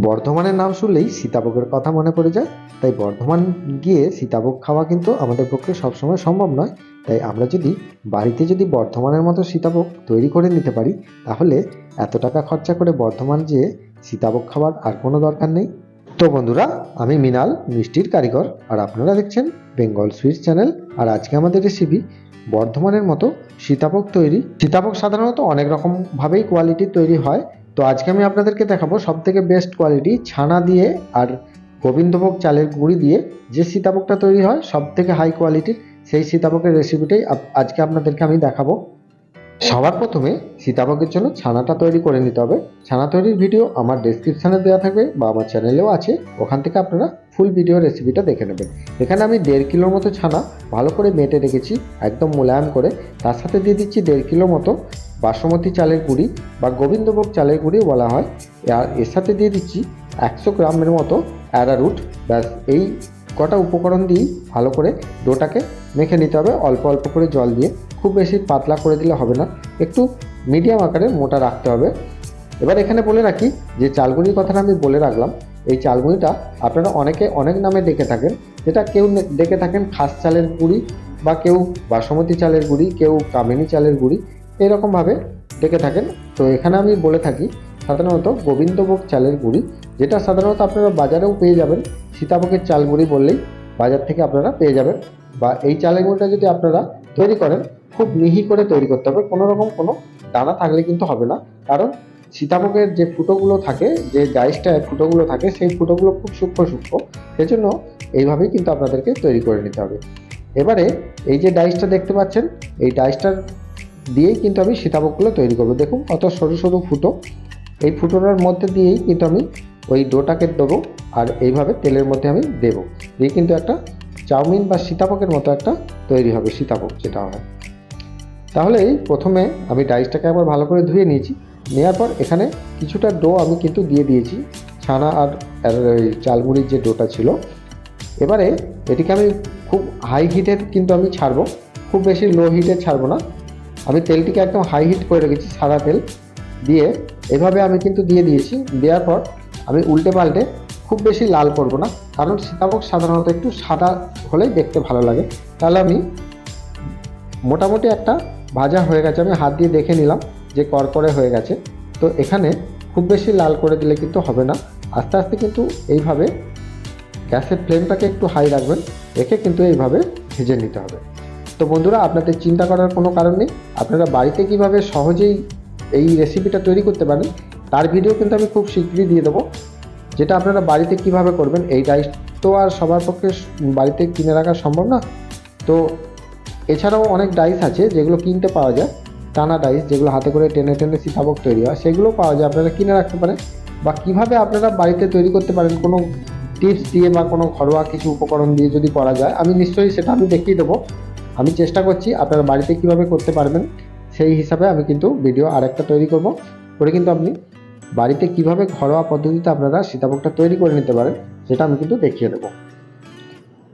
বর্ধমানের নাম শুনলেই সীতাভোগের কথা মনে পড়ে যায়। তাই বর্ধমান গিয়ে সীতাভোগ খাওয়া কিন্তু আমাদের পক্ষে সবসময় সম্ভব নয়। তাই আমরা যদি বাড়িতে যদি বর্ধমানের মতো সীতাভোগ তৈরি করে নিতে পারি, তাহলে এত টাকা খরচা করে বর্ধমান যেয়ে সীতাভোগ খাওয়ার আর কোনো দরকার নেই। তো বন্ধুরা, আমি মিনাল, মিষ্টির কারিগর, আর আপনারা দেখছেন বেঙ্গল সুইটস চ্যানেল। আর আজকে আমাদের রেসিপি বর্ধমানের মতো সীতাভোগ তৈরি। সীতাভোগ সাধারণত অনেক রকমভাবেই কোয়ালিটির তৈরি হয়। তো আজকে আমি আপনাদেরকে দেখাবো সব থেকে বেস্ট কোয়ালিটি ছানা দিয়ে আর গোবিন্দভোগ চালের গুঁড়ি দিয়ে যে সীতাভোগটা তৈরি হয় সব থেকে হাই কোয়ালিটির সেই সীতাভোগের রেসিপিটাই আজকে আপনাদেরকে আমি দেখাবো। সবার প্রথমে সীতাভোগের জন্য ছানাটা তৈরি করে নিতে হবে। ছানা তৈরির ভিডিও আমার ডেসক্রিপশানে দেওয়া থাকবে বা আমার চ্যানেলেও আছে। ওখান থেকে আপনারা ফুল ভিডিও রেসিপিটা দেখে নেবেন। এখানে আমি দেড় কিলোর মতো ছানা ভালো করে মেটে রেখেছি, একদম মোলায়েম করে। তার সাথে দিয়ে দিচ্ছি দেড় কিলো মতো বাসমতি চালের গুঁড়ি বা গোবিন্দভোগ চালের গুঁড়ি বলা হয়। আর এর সাথে দিয়ে দিচ্ছি একশো গ্রামের মতো অ্যারারুট ব্যাস, এই কটা উপকরণ দিয়েই ভালো করে ডোটাকে মেখে নিতে হবে। অল্প অল্প করে জল দিয়ে। খুব বেশি পাতলা করে দিলে হবে না। একটু মিডিয়াম আকারে মোটা রাখতে হবে। এবার এখানে বলে রাখি যে চালগুড়ির কথাটা আমি বলে রাখলাম। এই চালগুড়িটা আপনারা অনেকে অনেক নামে ডেকে থাকেন। যেটা কেউ ডেকে থাকেন খাস চালের গুঁড়ি বা কেউ বাসমতি চালের গুঁড়ি, কেউ কামিনী চালের গুঁড়ি। এরকমভাবে ডেকে থাকেন। তো এখানে আমি বলে থাকি, সাধারণত গোবিন্দভোগ চালের গুঁড়ি, যেটা সাধারণত আপনারা বাজারেও পেয়ে যাবেন। সীতাভোগের চাল গুঁড়ি বললেই বাজার থেকে আপনারা পেয়ে যাবেন। বা এই চালের গুঁড়িটা যদি আপনারা তৈরি করেন, খুব মিহি করে তৈরি করতে হবে। কোনো রকম কোনো দানা থাকলে কিন্তু হবে না। কারণ সীতাভোগের যে ফুটোগুলো থাকে, যে ডাইসটায় ফুটোগুলো থাকে, সেই ফুটোগুলো খুব সূক্ষ্ম সূক্ষ্ম। সেজন্য এইভাবেই কিন্তু আপনাদেরকে তৈরি করে নিতে হবে। এবারে এই যে ডাইসটা দেখতে পাচ্ছেন, এই ডাইসটার দিয়েই কিন্তু আমি সীতাভোগগুলো তৈরি করব। দেখুন কত সরু সরু ফুটো। এই ফুটোটার মধ্যে দিয়েই কিন্তু আমি ওই ডোটাকে দেবো আর এইভাবে তেলের মধ্যে আমি দেবো। দিয়ে কিন্তু একটা চাউমিন বা সীতাভোগের মতো একটা তৈরি হবে, সীতাভোগ যেটা হয়। তাহলে প্রথমে আমি ডাইসটাকে একবার ভালো করে ধুয়ে নিয়েছি। নেওয়ার পর এখানে কিছুটা ডো আমি কিন্তু দিয়ে দিয়েছি, ছানা আর চালমুড়ির যে ডোটা ছিল। এবারে এটিকে আমি খুব হাই হিটে কিন্তু আমি ছাড়বো, খুব বেশি লো হিটে ছাড়বো না। আমি তেলটিকে একদম হাই হিট করে রেখেছি, সাদা তেল। দিয়ে এভাবে আমি কিন্তু দিয়ে দিয়েছি। দেওয়ার পর আমি উল্টে পাল্টে খুব বেশি লাল করব না, কারণ সীতাভোগ সাধারণত একটু সাদা হলেই দেখতে ভালো লাগে। তাহলে আমি মোটামুটি একটা ভাজা হয়ে গেছে, আমি হাত দিয়ে দেখে নিলাম যে করকরে হয়ে গেছে। তো এখানে খুব বেশি লাল করে দিলে কিন্তু হবে না। আস্তে আস্তে কিন্তু এইভাবে গ্যাসের ফ্লেমটাকে একটু হাই রাখবেন রেখে কিন্তু এইভাবে ভেজে নিতে হবে। তো বন্ধুরা, আপনাদের চিন্তা করার কোনো কারণ নেই। আপনারা বাড়িতে কীভাবে সহজেই এই রেসিপিটা তৈরি করতে পারেন, তার ভিডিও কিন্তু আমি খুব শীঘ্রই দিয়ে দেবো। যেটা আপনারা বাড়িতে কীভাবে করবেন, এই ডাইস তো আর সবার পক্ষে বাড়িতে কিনে রাখা সম্ভব না। তো এছাড়াও অনেক ডাইস আছে, যেগুলো কিনতে পাওয়া যায়। টানা ডাইস যেগুলো হাতে করে টেনে টেনে সীতাভোগ তৈরি হয় সেগুলো পাওয়া যায়, আপনারা কিনে রাখতে পারেন। বা কীভাবে আপনারা বাড়িতে তৈরি করতে পারেন, কোনো টিপস দিয়ে বা কোনো ঘরোয়া কিছু উপকরণ দিয়ে যদি করা যায়, আমি নিশ্চয়ই সেটা আমি দেখিয়ে দেবো। আমি চেষ্টা করছি আপনারা বাড়িতে কীভাবে করতে পারবেন, সেই হিসাবে আমি কিন্তু ভিডিও আরেকটা তৈরি করব। করে কিন্তু আপনি বাড়িতে কীভাবে ঘরোয়া পদ্ধতিতে আপনারা সীতাভোগটা তৈরি করে নিতে পারেন, সেটা আমি কিন্তু দেখিয়ে দেবো।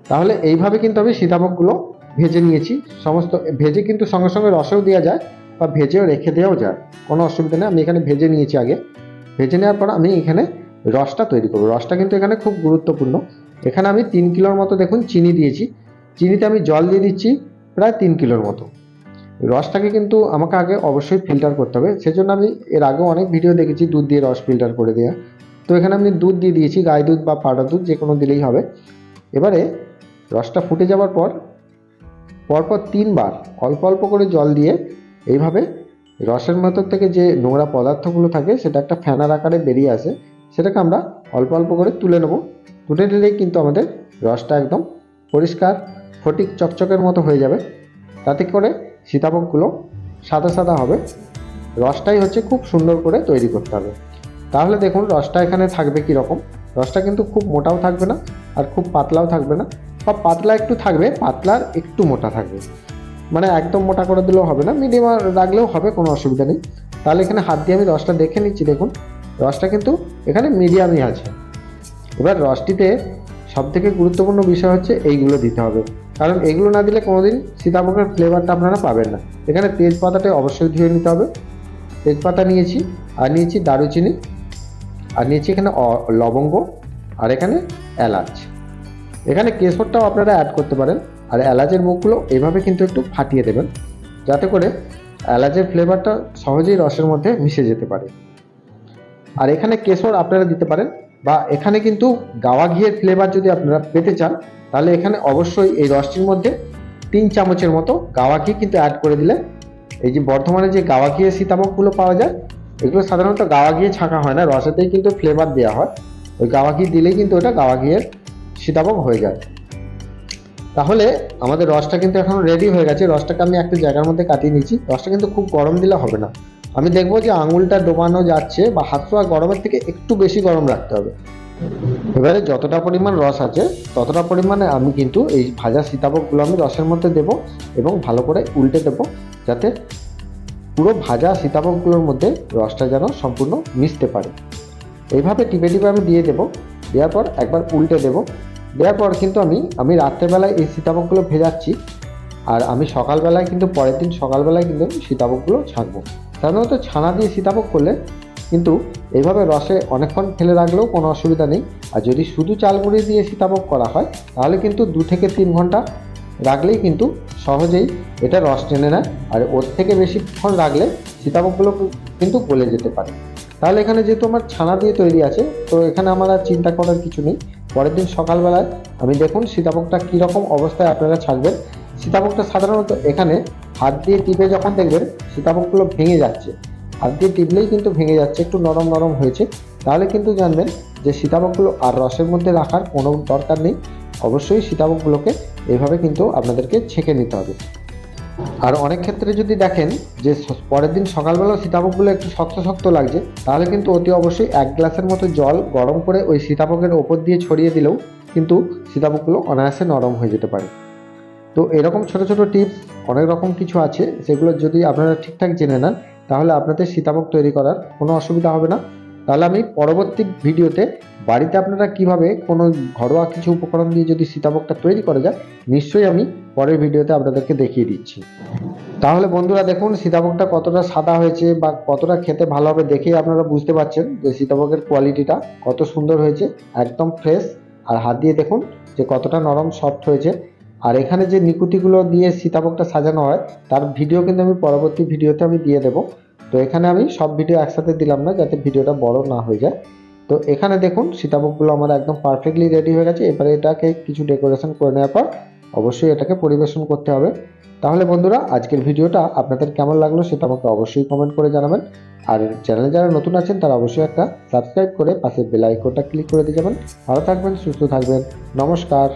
তাহলে এইভাবে কিন্তু আমি সীতাভোগগুলো ভেজে নিয়েছি। সমস্ত, ভেজে কিন্তু সঙ্গে সঙ্গে রসেও দেওয়া যায় বা ভেজেও রেখে দেওয়াও যায়, কোনো অসুবিধা নেই। আমি এখানে ভেজে নিয়েছি আগে। ভেজে নেওয়ার পর আমি এখানে রসটা তৈরি করব। রসটা কিন্তু এখানে খুব গুরুত্বপূর্ণ। এখানে আমি তিন কিলোর মতো দেখুন চিনি দিয়েছি। চিনিতে আমি জল দিয়ে দিচ্ছি প্রায় তিন কিলোর মতো। রসটাকে কিন্তু আমাকে আগে অবশ্যই ফিল্টার করতে হবে। সেজন্য আমি এর আগেও অনেক ভিডিও দেখেছি, দুধ দিয়ে রস ফিল্টার করে দেওয়া তো এখানে আমি দুধ দিয়ে দিয়েছি, গাই দুধ বা পাউডার দুধ, যে কোনো দিলেই হবে। এবারে রসটা ফুটে যাওয়ার পর, পরপর তিনবার অল্প অল্প করে জল দিয়ে এইভাবে রসের মতো থেকে যে নোংরা পদার্থগুলো থাকে, সেটা একটা ফ্যানার আকারে বেরিয়ে আসে, সেটাকে আমরা অল্প অল্প করে তুলে নেব। তুলে নিলেই কিন্তু আমাদের রসটা একদম পরিষ্কার ফটিক চকচকের মতো হয়ে যাবে। তাতে করে সীতাভোগগুলো সাদা সাদা হবে। রসটাই হচ্ছে খুব সুন্দর করে তৈরি করতে হবে। তাহলে দেখুন, রসটা এখানে থাকবে কী রকম রসটা কিন্তু খুব মোটাও থাকবে না আর খুব পাতলাও থাকবে না। বা পাতলা একটু থাকবে, পাতলার একটু মোটা থাকবে। মানে একদম মোটা করে দিলেও হবে না, মিডিয়াম রাখলেও হবে, কোনো অসুবিধা নেই। তাহলে এখানে হাত দিয়ে আমি রসটা দেখে নিচ্ছি, দেখুন। রসটা কিন্তু এখানে মিডিয়ামই আছে। এবার রসটিতে সবথেকে গুরুত্বপূর্ণ বিষয় হচ্ছে এইগুলো দিতে হবে। কারণ এগুলো না দিলে কোনোদিন সীতাভোগের ফ্লেভারটা আপনারা পাবেন না। এখানে তেজপাতাটা অবশ্যই ধুয়ে নিতে হবে। তেজপাতা নিয়েছি, আর নিয়েছি দারুচিনি, আর নিয়েছি এখানে লবঙ্গ, আর এখানে এলাচ। এখানে কেশরটাও আপনারা অ্যাড করতে পারেন, আর এলাচের মুখগুলো এভাবে কিন্তু একটু ফাটিয়ে দেবেন, যাতে করে এলাচের ফ্লেভারটা সহজেই রসের মধ্যে মিশে যেতে পারে। আর এখানে কেশর আপনারা দিতে পারেন বা এখানে কিন্তু গাওয়া ঘিয়ের ফ্লেভার যদি আপনারা পেতে চান, তাহলে এখানে অবশ্যই এই রসটির মধ্যে তিন চামচের মতো গাওয়া ঘি কিন্তু অ্যাড করে দিলে। এই যে বর্ধমানে যে গাওয়া ঘিয়ের সীতাভোগগুলো পাওয়া যায়, এগুলো সাধারণত গাওয়া ঘিয়ে ছাঁকা হয় না, রসেতেই কিন্তু ফ্লেভার দেওয়া হয়। ওই গাওয়া ঘি দিলেই কিন্তু ওটা গাওয়া ঘিয়ের সীতাভোগ হয়ে যায়। তাহলে আমাদের রসটা কিন্তু এখন রেডি হয়ে গেছে। রসটাকে আমি একটা জায়গার মধ্যে কাটিয়ে নিয়েছি। রসটা কিন্তু খুব গরম দিলে হবে না। আমি দেখব যে আঙুলটা ডোবানো যাচ্ছে বা হাত ছোঁয়া গরমের থেকে একটু বেশি গরম রাখতে হবে। এবারে যতটা পরিমাণ রস আছে, ততটা পরিমাণে আমি কিন্তু এই ভাজা সীতাভোগগুলো আমি রসের মধ্যে দেব এবং ভালো করে উল্টে দেব যাতে পুরো ভাজা সীতাভোগগুলোর মধ্যে রসটা যেন সম্পূর্ণ মিশতে পারে। এইভাবে টিপে টিপে আমি দিয়ে দেবো। দেওয়ার পর একবার উল্টে দেবো। দেওয়ার পর কিন্তু আমি আমি রাত্রেবেলায় এই সীতাভোগগুলো ভেজাচ্ছি। আর আমি সকালবেলায় কিন্তু, পরের দিন সকালবেলায় কিন্তু সীতাভোগগুলো ছাঁকবো সাধারণত ছানা দিয়ে সীতাভোগ করলে কিন্তু এইভাবে রসে অনেকক্ষণ ফেলে রাখলেও কোনো অসুবিধা নেই। আর যদি শুধু চালগুঁড়ি দিয়ে সীতাভোগ করা হয়, তাহলে কিন্তু দু থেকে তিন ঘণ্টা রাখলেই কিন্তু সহজেই এটা রস টেনে নেয়। আর ওর থেকে বেশিক্ষণ রাখলে সীতাভোগগুলো কিন্তু গলে যেতে পারে। তাহলে এখানে যেহেতু আমার ছানা দিয়ে তৈরি আছে, তো এখানে আমার আর চিন্তা করার কিছু নেই। পরের দিন সকালবেলায় আমি দেখুন সীতাভোগটা কীরকম অবস্থায় আপনারা ছাড়বেন। সীতাভোগটা সাধারণত এখানে হাত দিয়ে টিপে যখন দেখবেন সীতাভোগগুলো ভেঙে যাচ্ছে। হাত দিয়ে টিপলেই কিন্তু ভেঙে যাচ্ছে, একটু নরম নরম হয়েছে। তাহলে কিন্তু জানবেন যে সীতাভোগগুলো আর রসের মধ্যে রাখার কোনো দরকার নেই। অবশ্যই সীতাভোগগুলোকে এভাবে কিন্তু আপনাদেরকে ছেঁকে নিতে হবে। আর অনেক ক্ষেত্রে যদি দেখেন যে পরের দিন সকালবেলা সীতাভোগগুলো একটু শক্ত শক্ত লাগছে, তাহলে কিন্তু অতি অবশ্যই এক গ্লাসের মতো জল গরম করে ওই সীতাভোগের ওপর দিয়ে ছড়িয়ে দিলেও কিন্তু সীতাভোগগুলো অনায়াসে নরম হয়ে যেতে পারে। তো এরকম ছোট ছোট টিপস অনেক রকম কিছু আছে, সেগুলো যদি আপনারা ঠিকঠাক জেনে নেন, তাহলে আপনাদের সীতাভোগ তৈরি করার কোনো অসুবিধা হবে না। তাহলে আমি পরবর্তী ভিডিওতে বাড়িতে আপনারা কীভাবে কোনো ঘরোয়া কিছু উপকরণ দিয়ে যদি সীতাভোগটা তৈরি করা যায়, নিশ্চয়ই আমি পরের ভিডিওতে আপনাদেরকে দেখিয়ে দিচ্ছি। তাহলে বন্ধুরা দেখুন, সীতাভোগটা কতটা সাদা হয়েছে বা কতটা খেতে ভালো হবে দেখেই আপনারা বুঝতে পারছেন যে সীতাভোগের কোয়ালিটিটা কত সুন্দর হয়েছে, একদম ফ্রেশ। আর হাত দিয়ে দেখুন যে কতটা নরম, সফট হয়েছে। আর এখানে যে নিকুতিগুলো দিয়ে সীতাভোগটা সাজানো হয়, তার ভিডিও কিন্তু আমি পরবর্তী ভিডিওতে আমি দিয়ে দেবো। তো এখানে আমি সব ভিডিও একসাথে দিলাম না, যাতে ভিডিওটা বড় না হয়ে যায়। তো এখানে দেখুন, সীতাভোগগুলো আমার একদম পারফেক্টলি রেডি হয়ে গেছে। এবারে এটাকে কিছু ডেকোরেশন করে নেওয়ার পর অবশ্যই এটাকে পরিবেশন করতে হবে। তাহলে বন্ধুরা, আজকের ভিডিওটা আপনাদের কেমন লাগল সেটা আমাকে অবশ্যই কমেন্ট করে জানাবেন। আর চ্যানেলে যারা নতুন আছেন, তারা অবশ্যই একটা সাবস্ক্রাইব করে পাশে বেল আইকনটা ক্লিক করে দিয়ে যাবেন। ভালো থাকবেন, সুস্থ থাকবেন। নমস্কার।